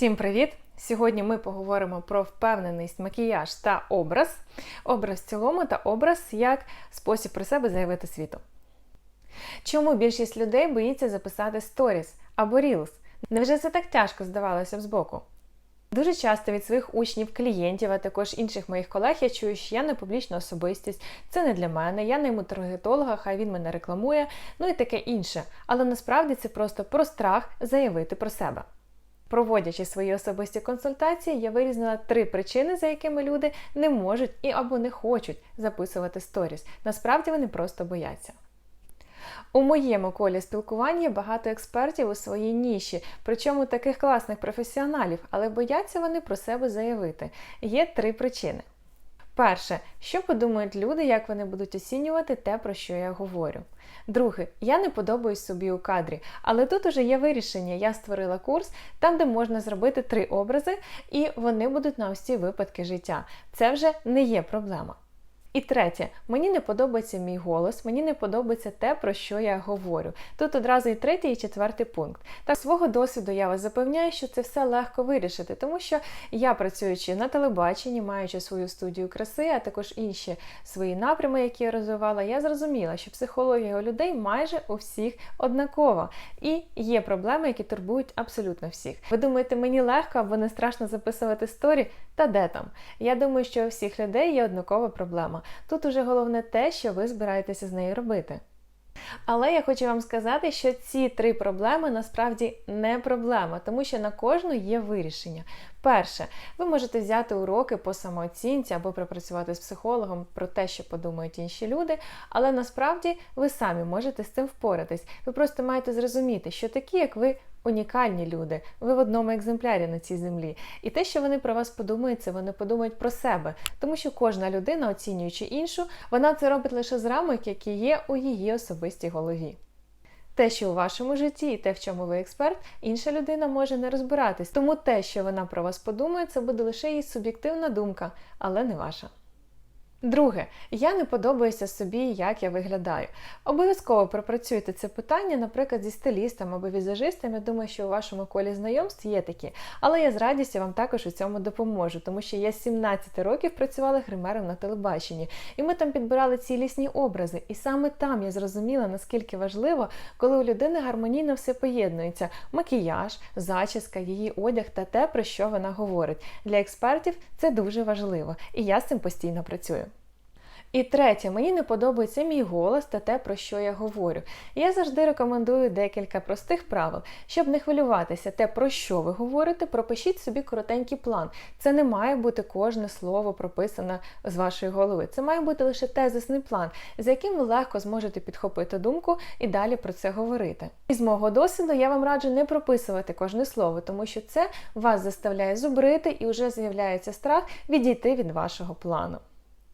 Всім привіт! Сьогодні ми поговоримо про впевненість, макіяж та образ. Образ в цілому та образ як спосіб про себе заявити світу. Чому більшість людей боїться записати сторіс або рілс? Невже це так тяжко здавалося б збоку? Дуже часто від своїх учнів, клієнтів, а також інших моїх колег я чую, що я не публічна особистість, це не для мене, я найму таргетолога, хай він мене рекламує, ну і таке інше. Але насправді це просто про страх заявити про себе. Проводячи свої особисті консультації, я вирізнила три причини, за якими люди не можуть і або не хочуть записувати сторіс. Насправді вони просто бояться. У моєму колі спілкування багато експертів у своїй ніші, причому таких класних професіоналів, але бояться вони про себе заявити. Є три причини. Перше, що подумають люди, як вони будуть оцінювати те, про що я говорю. Друге, я не подобаюсь собі у кадрі, але тут уже є вирішення. Я створила курс, там, де можна зробити три образи, і вони будуть на усі випадки життя. Це вже не є проблема. І третє, мені не подобається мій голос, мені не подобається те, про що я говорю. Тут одразу і третій, і четвертий пункт. Та свого досвіду я вас запевняю, що це все легко вирішити, тому що я, працюючи на телебаченні, маючи свою студію краси, а також інші свої напрями, які я розвивала, я зрозуміла, що психологія у людей майже у всіх однакова. І є проблеми, які турбують абсолютно всіх. Ви думаєте, мені легко або не страшно записувати сторі? Та де там? Я думаю, що у всіх людей є однакова проблема. Тут уже головне те, що ви збираєтеся з нею робити. Але я хочу вам сказати, що ці три проблеми насправді не проблема, тому що на кожну є вирішення. Перше, ви можете взяти уроки по самооцінці або пропрацювати з психологом про те, що подумають інші люди, але насправді ви самі можете з цим впоратись. Ви просто маєте зрозуміти, що такі, як ви, унікальні люди, ви в одному екземплярі на цій землі. І те, що вони про вас подумають, це вони подумають про себе, тому що кожна людина, оцінюючи іншу, вона це робить лише з рамок, які є у її особистій голові. Те, що у вашому житті, і те, в чому ви експерт, інша людина може не розбиратись. Тому те, що вона про вас подумає, це буде лише її суб'єктивна думка, але не ваша. Друге, я не подобаюся собі, як я виглядаю. Обов'язково пропрацюйте це питання, наприклад, зі стилістом або візажистом. Я думаю, що у вашому колі знайомств є такі. Але я з радістю вам також у цьому допоможу, тому що я з 17 років працювала гримером на телебаченні, і ми там підбирали цілісні образи. І саме там я зрозуміла, наскільки важливо, коли у людини гармонійно все поєднується: макіяж, зачіска, її одяг та те, про що вона говорить. Для експертів це дуже важливо, і я з цим постійно працюю. І третє, мені не подобається мій голос та те, про що я говорю. Я завжди рекомендую декілька простих правил, щоб не хвилюватися, те, про що ви говорите, пропишіть собі коротенький план. Це не має бути кожне слово прописане з вашої голови. Це має бути лише тезисний план, з яким ви легко зможете підхопити думку і далі про це говорити. І з мого досвіду я вам раджу не прописувати кожне слово, тому що це вас заставляє зубрити і вже з'являється страх відійти від вашого плану.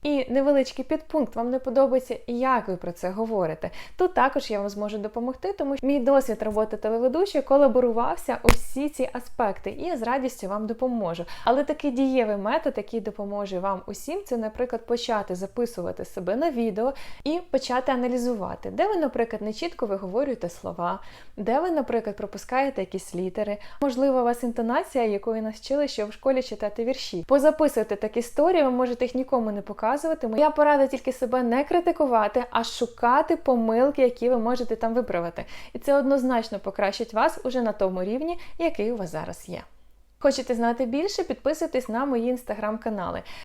І невеличкий підпункт, вам не подобається, як ви про це говорите. Тут також я вам зможу допомогти, тому що мій досвід роботи телеведучої колаборувався усі ці аспекти, і я з радістю вам допоможу. Але такий дієвий метод, який допоможе вам усім, це, наприклад, почати записувати себе на відео і почати аналізувати, де ви, наприклад, не чітко виговорюєте слова, де ви, наприклад, пропускаєте якісь літери. Можливо, у вас інтонація, якою нас вчили, що в школі читати вірші. Позаписуйте такі історії, ви можете їх нікому не показувати показувати. Моя порада тільки себе не критикувати, а шукати помилки, які ви можете там виправити. І це однозначно покращить вас уже на тому рівні, який у вас зараз є. Хочете знати більше? Підписуйтесь на мої інстаграм-канали.